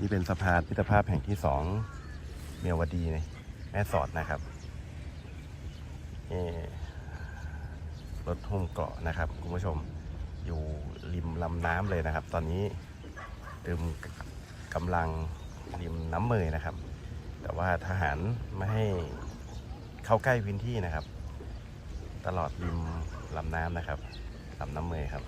นี่เป็นสะพานพิพิธภาพแห่งที่สองเมียวดีแม่สอดนะครับรถหุ้มเกาะนะครับคุณผู้ชมอยู่ริมลำน้ำเลยนะครับ ตอนนี้ตึมกำลังริมน้ำเมยนะครับ แต่ว่าทหารไม่ให้เข้าใกล้พื้นที่นะครับ ตลอดริมลำน้ำนะครับลำน้ำเมยครับ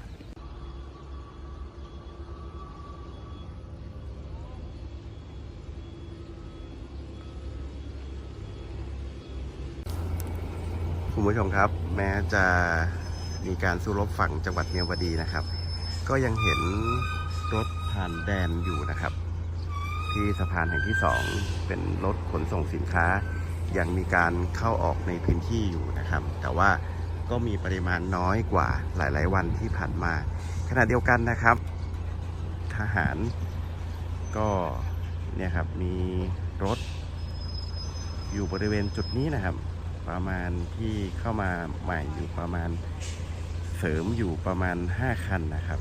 คุณผู้ชมครับ แม้จะมีการสู้รบฝั่งจังหวัดเมียวดีนะครับ ก็ยังเห็นรถผ่านแดนอยู่นะครับ ที่สะพานแห่งที่สองเป็นรถขนส่งสินค้า ยังมีการเข้าออกในพื้นที่อยู่นะครับ แต่ว่าก็มีปริมาณน้อยกว่าหลาย ๆ วันที่ผ่านมาขณะเดียวกันนะครับ ทหารก็เนี่ยครับมีรถอยู่บริเวณจุดนี้นะครับ ประมาณที่เข้ามาใหม่อยู่ประมาณเสริมอยู่ประมาณ 5 คันนะครับ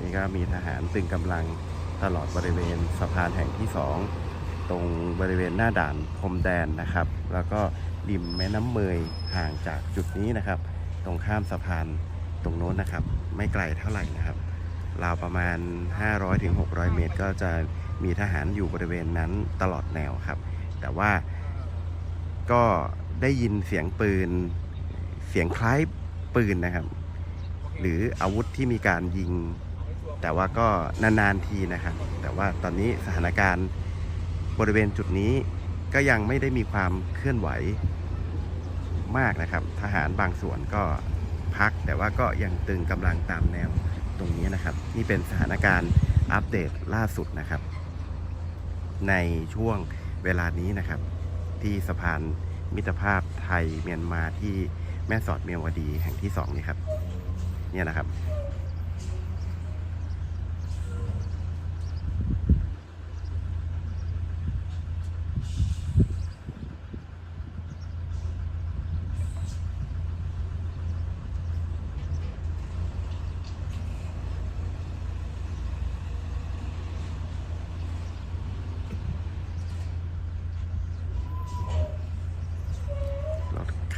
นี่ก็มีทหารตึงกำลังตลอดบริเวณสะพานแห่งที่ 2 ตรงบริเวณหน้าด่านพรมแดนนะครับ แล้วก็ริมแม่น้ำเมยห่างจากจุดนี้นะครับ ตรงข้ามสะพานตรงโน้นนะครับ ไม่ไกลเท่าไหร่นะครับราวประมาณ 500-600 เมตร ก็จะมีทหารอยู่บริเวณนั้นตลอดแนวครับ แต่ว่าก็ ได้ยินเสียงปืน เสียงคล้ายปืนนะครับ หรืออาวุธที่มีการยิง แต่ว่าก็นานๆทีนะครับ แต่ว่าตอนนี้สถานการณ์บริเวณจุดนี้ก็ยังไม่ได้มีความเคลื่อนไหวมากนะครับ ทหารบางส่วนก็พัก แต่ว่าก็ยังตึงกำลังตามแนวตรงนี้นะครับ นี่เป็นสถานการณ์อัปเดตล่าสุดนะครับ ในช่วงเวลานี้นะครับ ที่สะพาน มิตรภาพไทยเมียนมาที่แม่สอดเมียวดีแห่งที่สองนี่ครับ เนี่ยนะครับ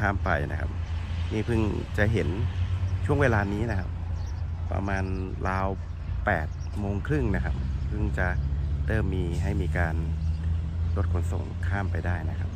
ข้ามไปนะครับ นี่เพิ่งจะเห็นช่วงเวลานี้นะครับ ประมาณราว8โมงครึ่งนะครับเพิ่งจะเริ่มมีให้มีการรถขนส่งข้ามไปได้นะครับ